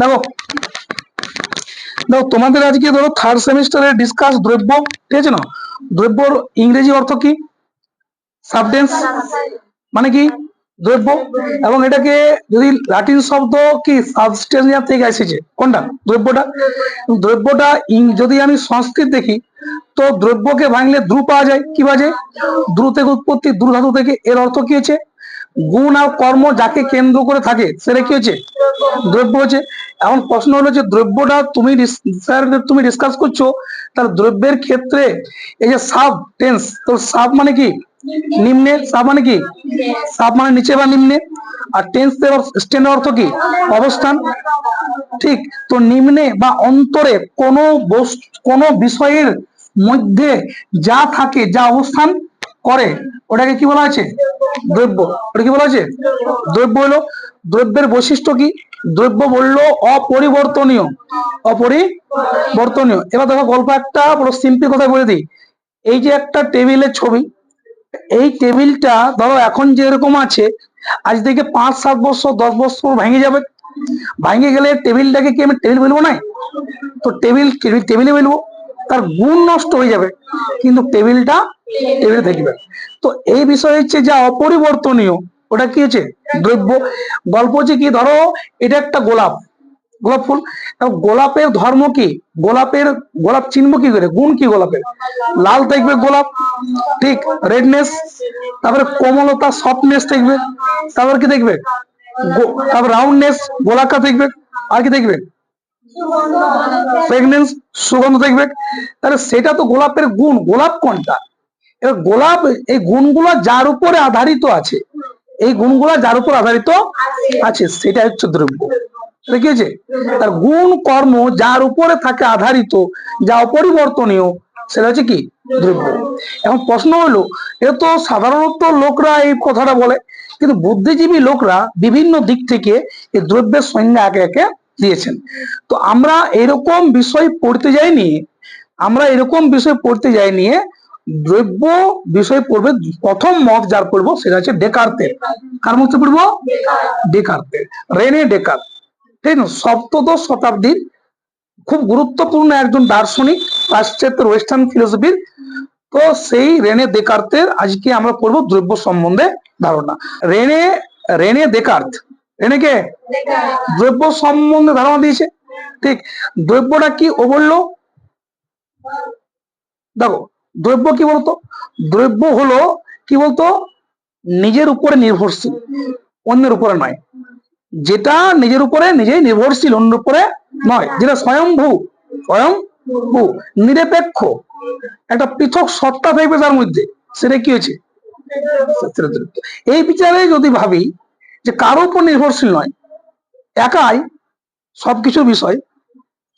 দেখো দেখো, তোমাদের আজকে ধরো থার্ড সেমিস্টারে ডিসকাস দ্রব্য, ঠিক আছে না? দ্রব্যর ইংরেজি অর্থ কি? সাবটেন্স মানে কি? দ্রব্য। এবং এটাকে যদি লাটিন শব্দ কি? সাবস্টেন্সিয়া থেকে এসেছে। কোনটা? দ্রব্যটা। দ্রব্যটা যদি আমি সংস্কৃত দেখি, তো দ্রব্যকে ভাঙলে দ্রু পাওয়া যায়। কি বাজে যায়? দ্রু থেকে উৎপত্তি দ্রু ধাতু থেকে। এর অর্থ কি হচ্ছে? গুণ আর কর্ম যাকে কেন্দ্র করে থাকে, সেটা কি হচ্ছে? দ্রব্য হচ্ছে। এখন প্রশ্ন হলো যে দ্রব্যটা তুমি তুমি ডিসকাস করছ, তার দ্রব্যের ক্ষেত্রে এই যে সাব টেন্স তো সাব মানে কি? নিম্নে সাব মানে কি? সাব মানে নিচে বা নিম্নে। আর টেন্স স্টেন অর্থ কি? অবস্থান। ঠিক, তো নিম্নে বা অন্তরে কোন বস্তু কোন বিষয়ের মধ্যে যা থাকে, যা অবস্থান করে। ওটাকে কি বলা আছে দ্রব্য। ওটা কি বলা আছে দ্রব্য হলো, দ্রব্যের বৈশিষ্ট্য কি? দ্রব্য বলল অপরিবর্তনীয়। অপরিবর্তনীয়। এবার দেখো, গল্প একটা পুরো সিম্পল কথা বলে দিই। এই যে একটা টেবিলের ছবি, এই টেবিলটা ধরো এখন যেরকম আছে, আজ থেকে পাঁচ, সাত বছর, দশ বছর ভেঙে যাবে। ভেঙে গেলে টেবিলটাকে কি আমি টেবিল বলব না তো টেবিল, টেবিলে বলব। তার গুণ নষ্ট হয়ে যাবে। কিন্তু টেবিলটা টেবিলে থাকবে তো এই বিষয় হচ্ছে যা অপরিবর্তনীয়। ওটা কি হচ্ছে? দ্রব্য। গল্প হচ্ছে কি? ধরো এটা একটা গোলাপ। গোলাপ ফুল। গোলাপের ধর্ম কি? গোলাপের গোলাপ চিনব কি করে? গুণ কি গোলাপের? লাল থাকবে গোলাপ। ঠিক। রেডনেস। তারপরে কোমলতা, সফটনেস থাকবে তারপর কি দেখবে? তারপর রাউন্ডনেস। গোলাকা দেখবে। আর কি দেখবে? প্রেগনেন্স সুগন্ধ দেখবে। তাহলে সেটা তো গোলাপের গুণ। গোলাপ কোনটা? এবার গোলাপ, এই গুণগুলো যার উপরে আধারিত আছে, এই গুণগুলো যার উপর আধারিত আছে সেটা হচ্ছে দ্রব্য। দেখিয়েছে তার গুণ, কর্ম যার উপরে থাকে আধারিত, যা অপরিবর্তনীয়, সেটা হচ্ছে কি? দ্রব্য। এখন প্রশ্ন হলো এটা তো সাধারণত লোকরা এই কথাটা বলে, কিন্তু বুদ্ধিজীবী লোকরা বিভিন্ন দিক থেকে এই দ্রব্যের সংজ্ঞা একে একে দিয়েছেন। তো আমরা এরকম বিষয় পড়তে যাইনি, আমরা এরকম বিষয় পড়তে যাই নিয়ে দ্রব্য বিষয় পড়বে, প্রথম মত যার পড়ব সেটা হচ্ছে ডেকার্তের। কার মধ্যে পড়ব? ডেকার্তের। Rene Descartes. ঠিক না সপ্তদশ শতাব্দীর খুব গুরুত্বপূর্ণ একজন দার্শনিক পাশ্চাত্যের ওয়েস্টার্ন ফিলোসফির। তো সেই রেনে দেকার্তের আজকে আমরা পড়ব দ্রব্য সম্বন্ধে ধারণা। রেনে রেনে দেকার্ত রেনে কে দ্রব্য সম্বন্ধে ধারণা দিয়েছে। ঠিক, দ্রব্যটা কি ও বলল দেখো, দ্রব্য কি বলতো? দ্রব্য হলো কি বলতো? নিজের উপরে নির্ভরশীল, অন্যের উপরে নয়। যেটা নিজের উপরে নিজেই নির্ভরশীল, অন্যের উপরে নয়। যেটা স্বয়ংভূ স্বয়ংভূ নিরপেক্ষ, একটা পৃথক সত্তা থাকবে তার মধ্যে। সেটা কি হয়েছে? এই বিচারে যদি ভাবি যে কারও উপর নির্ভরশীল নয়, একাই সবকিছু বিষয়।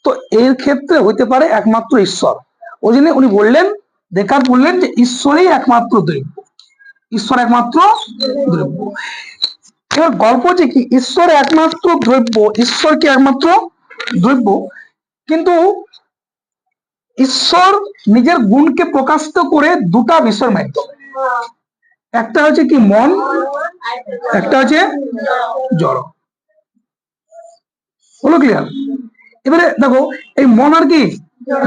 তো এর ক্ষেত্রে হইতে পারে একমাত্র ঈশ্বর। ওই জন্য উনি বললেন দেখার বললেন যে ঈশ্বরই একমাত্র দ্রব্য। ঈশ্বর একমাত্র দ্রব্য। এবার গল্প যে কি, ঈশ্বর একমাত্র দ্রব্য, ঈশ্বর কি একমাত্র দ্রব্য? কিন্তু ঈশ্বর নিজের গুণকে প্রকাশিত করে দুটা বিষয়ের মাধ্যমে। একটা হচ্ছে কি মন, একটা হচ্ছে জড়। হলো ক্লিয়ার এবারে দেখো, এই মন আর কি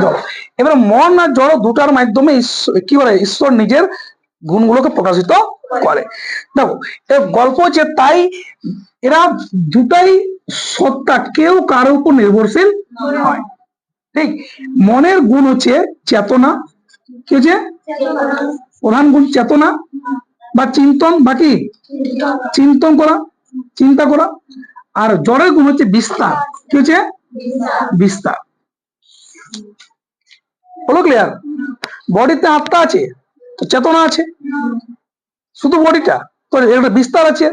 জড়। এবারে মন আর জড় দুটার মাধ্যমে কি বলে? ঈশ্বর নিজের গুণগুলোকে প্রকাশিত করে। দেখো গল্প হচ্ছে তাই, এরা দুটাই সত্তা, কেউ কারও উপর নির্ভরশীল হয় ঠিক? মনের গুণ হচ্ছে চেতনা। কি হচ্ছে? প্রধান গুণ চেতনা। বা চিন্তন বাকি চিন্তন করা, চিন্তা করা। আর জড়ের গুণ হচ্ছে বিস্তার। কি হচ্ছে? বিস্তার। হলো ক্লিয়ার বডিতে আত্মা আছে, তো চেতনা আছে। শুধু বডিটা, তো একটা বিস্তার আছে।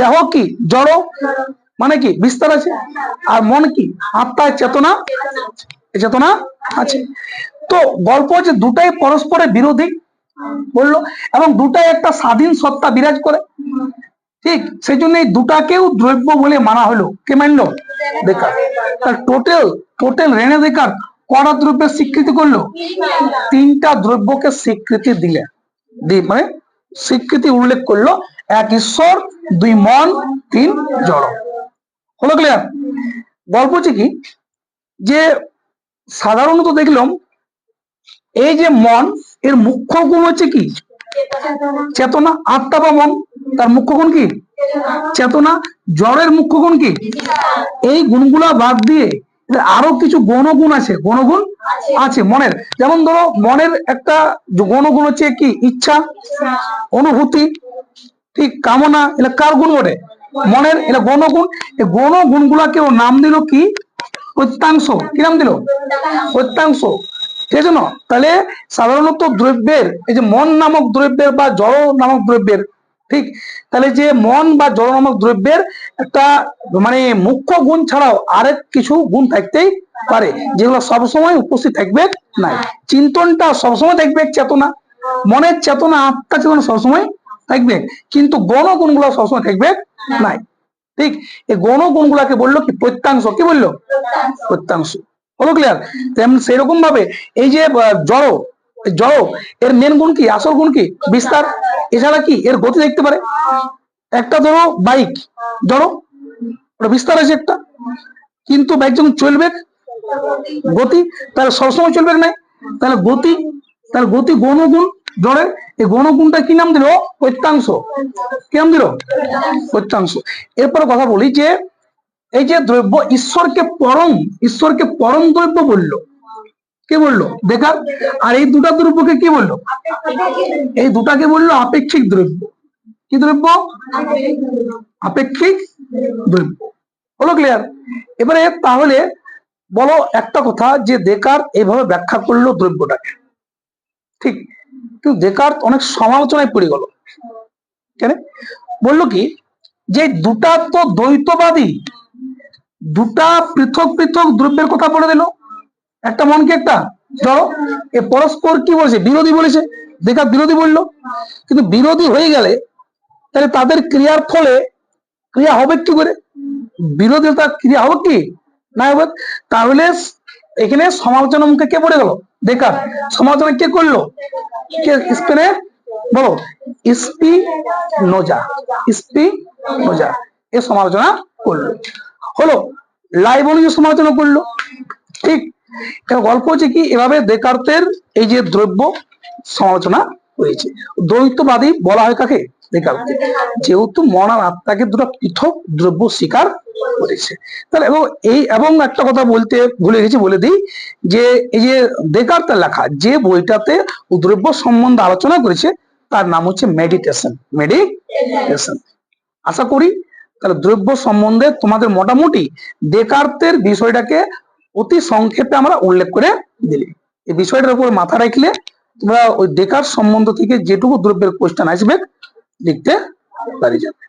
দেহ কি? জড়। মানে কি? বিস্তার আছে। আর মন কি? আত্মায় চেতনা চেতনা আছে। তো গল্প হচ্ছে দুটাই পরস্পরের বিরোধী। বলল, এবং দুটাই একটা স্বাধীন সত্তা বিরাজ করে। ঠিক সেই জন্য এই দুটাকেও দ্রব্য বলে মানা হলো। কে মানলো? বেকার। তার টোটাল টোটাল রেনে বেকার কটা দ্রব্যের স্বীকৃতি করল। তিনটা দ্রব্যকে স্বীকৃতি দিলে। মানে স্বীকৃতি উল্লেখ করল, এক ঈশ্বর, দুই মন, তিন জড়। হলো ক্লিয়ার গল্প হচ্ছে কি? যে সাধারণত দেখলাম, এই যে মন এর মুখ্য গুণ হচ্ছে কি? চেতনা, আত্মা বা মন। তার মুখ্য গুণ কি? চেতনা। জ্বরের মুখ্য গুণ কি? এই গুণগুলা বাদ দিয়ে আরও কিছু গণগুণ আছে। গণগুণ আছে, মনের। যেমন ধরো, মনের একটা গণগুণ হচ্ছে কি? ইচ্ছা, অনুভূতি, ঠিক, কামনা। এটা কার গুণ বটে? মনের। এটা গণগুণ। এই গণগুণ গুলাকে ও নাম দিল কি? প্রত্যাংশ কি নাম দিল? প্রত্যাংশ ঠিক আছে না? তাহলে সাধারণত দ্রব্যের এই যে মন নামক দ্রব্যের বা জড় নামক দ্রব্যের ঠিক? তাহলে যে মন বা জড় নামক দ্রব্যের একটা মানে মুখ্য গুণ ছাড়াও আরেক কিছু গুণ থাকতেই পারে যেগুলো সবসময় উপস্থিত থাকবে নাই। চিন্তনটা সবসময় থাকবে চেতনা মনের চেতনা আত্মা চেতনা সবসময় থাকবে কিন্তু গণ গুণগুলো সবসময় থাকবে নাই। ঠিক? এই গণ গুণগুলাকে বলল কি? প্রত্যাংশ। কি বলল? প্রত্যাংশ। হলো ক্লিয়ার সেরকম ভাবে এই যে জড় জড়, এর মেন গুণ কি? আসল গুণ কি? বিস্তার। এছাড়া কি? এর গতি দেখতে পারে। একটা ধরো বাইক জড় ওটা বিস্তার আছে একটা। কিন্তু বাইক যখন চলবে, গতি, তাহলে সবসময় চলবে না। তাহলে গতি তাহলে গতি গণগুণ জড়ের এই গণগুণটা কি নাম দিল? প্রত্যাংশ কি নাম দিল? প্রত্যাংশ এরপরে কথা বলি যে এই যে দ্রব্য ঈশ্বরকে পরম ঈশ্বরকে পরম দ্রব্য বলল। কে বলল? বেকার আর এই দুটা দ্রব্যকে কি বলল? এই দুটাকে বলল আপেক্ষিক দ্রব্য। কি দ্রব্য? আপেক্ষিক দ্রব্য। হলো ক্লিয়ার এবারে তাহলে বলো একটা কথা, যে দেকার এইভাবে ব্যাখ্যা করল দ্রব্যটাকে। ঠিক? কিন্তু দেকার অনেক সমালোচনায় পড়ে গেল। কেন? বলল কি, যে দুটা তো দ্বৈতবাদী দুটা পৃথক পৃথক দ্রব্যের কথা বলে দিল। একটা মন কি একটা? ধরো, এ পরস্পর কি বলেছে? বিরোধী বলেছে। দেখার বিরোধী বলল। কিন্তু বিরোধী হয়ে গেলে তাহলে তাদের ক্রিয়ার ফলে ক্রিয়া হবে কি করে? বিরোধী তার ক্রিয়া হবে কি? না হবে? তাহলে এখানে সমালোচনা মুখে কে পড়ে গেল বেকার সমালোচনা কে করল? কে, স্পেনে? বলো। ইসপি নোজা ইসপি নোজা এ সমালোচনা করল। হলো। লাইবনীয় সমালোচনা করল। ঠিক? গল্প হচ্ছে কি, এভাবে দেকার্তের এই যে দ্রব্য সমালোচনা হয়েছে। দ্বৈতবাদী বলা হয় কাকে? দেকার্তে যেহেতু মন আর আত্মাকে দুটো পৃথক দ্রব্য স্বীকার করেছে। তাহলে এবং এই এবং একটা কথা বলতে ভুলে গেছি, বলে দিই যে, এই যে দেকার্তের লেখা, যে বইটাতে দ্রব্য সম্বন্ধে আলোচনা করেছে, তার নাম হচ্ছে মেডিটেশন মেডিটেশন আশা করি তাহলে দ্রব্য সম্বন্ধে তোমাদের মোটামুটি বেকারত্বের বিষয়টাকে অতি সংক্ষেপে আমরা উল্লেখ করে দিলি। এই বিষয়টার উপর মাথা রাখলে তোমরা ওই ডেকার সম্বন্ধ থেকে যেটুকু দ্রব্যের কোশ্চেন আসবে, লিখতে পারি যাবে।